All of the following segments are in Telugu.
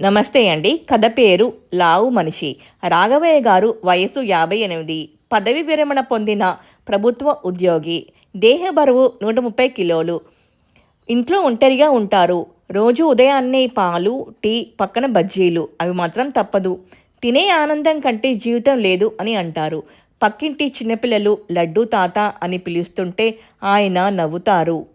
నమస్తే అండి. కథ పేరు లావు మనిషి. రాఘవయ్య గారు వయసు యాభై ఎనిమిది. పదవి విరమణ పొందిన ప్రభుత్వ ఉద్యోగి. దేహ బరువు నూట ముప్పై కిలోలు. ఇంట్లో ఒంటరిగా ఉంటారు. రోజు ఉదయాన్నే పాలు టీ పక్కన బజ్జీలు. అవి మాత్రం తప్పదు. తినే ఆనందం కంటే జీవితం లేదు అని అంటారు. పక్కింటి చిన్నపిల్లలు లడ్డూ తాత అని పిలుస్తుంటే ఆయన నవ్వుతారు.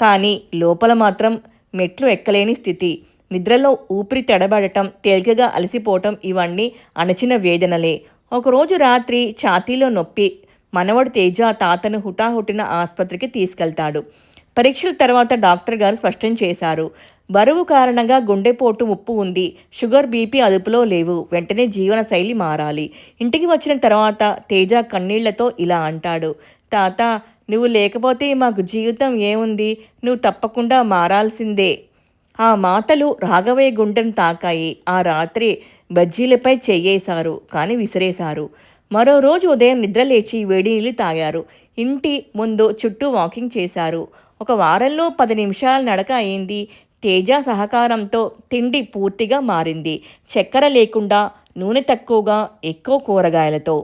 కానీ లోపల మాత్రం మెట్లు ఎక్కలేని స్థితి. నిద్రలో ఊపిరి తడబడటం తేలికగా అలసిపోవటం ఇవన్నీ అణచిన వేదనలే. ఒకరోజు రాత్రి ఛాతీలో నొప్పి. మనవడు తేజ తాతను హుటాహుటిన ఆసుపత్రికి తీసుకెళ్తాడు. పరీక్షల తర్వాత డాక్టర్ గారు స్పష్టం చేశారు. బరువు కారణంగా గుండెపోటు ముప్పు ఉంది. షుగర్ బీపీ అదుపులో లేవు. వెంటనే జీవన శైలి మారాలి. ఇంటికి వచ్చిన తర్వాత తేజ కన్నీళ్ళతో ఇలా అంటాడు. తాత నువ్వు లేకపోతే మాకు జీవితం ఏముంది? నువ్వు తప్పకుండా మారాల్సిందే. ఆ మాటలు రాఘవయ్య గుండెను తాకాయి. ఆ రాత్రి బజ్జీలపై చెయ్యేశారు కానీ విసిరేశారు. మరో రోజు ఉదయం నిద్రలేచి వేడి నీళ్ళు తాగారు. ఇంటి ముందు చుట్టూ వాకింగ్ చేశారు. ఒక వారంలో పది నిమిషాల నడక అయింది. తేజ సహకారంతో తిండి పూర్తిగా మారింది. చక్కెర లేకుండా నూనె తక్కువగా ఎక్కువ కూరగాయలతో.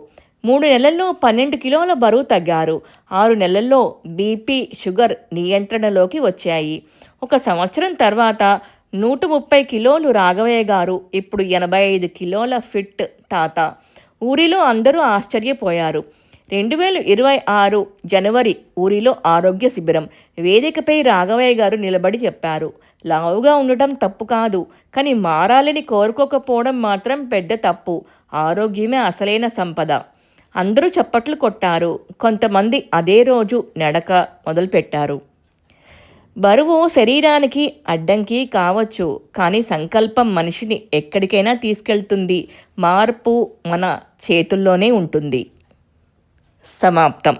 మూడు నెలల్లో పన్నెండు కిలోల బరువు తగ్గారు. ఆరు నెలల్లో బీపీ షుగర్ నియంత్రణలోకి వచ్చాయి. ఒక సంవత్సరం తర్వాత నూట ముప్పై కిలోలు రాఘవయ్య గారు ఇప్పుడు ఎనభై ఐదు కిలోల ఫిట్ తాత. ఊరిలో అందరూ ఆశ్చర్యపోయారు. రెండు వేల ఇరవై ఆరు జనవరి ఊరిలో ఆరోగ్య శిబిరం. వేదికపై రాఘవయ్య గారు నిలబడి చెప్పారు. లావుగా ఉండటం తప్పు కాదు. కానీ మారాలని కోరుకోకపోవడం మాత్రం పెద్ద తప్పు. ఆరోగ్యమే అసలైన సంపద. అందరూ చప్పట్లు కొట్టారు. కొంతమంది అదే రోజు నడక మొదలుపెట్టారు. బరువు శరీరానికి అడ్డంకి కావచ్చు కానీ సంకల్పం మనిషిని ఎక్కడికైనా తీసుకెళ్తుంది. మార్పు మన చేతుల్లోనే ఉంటుంది. సమాప్తం.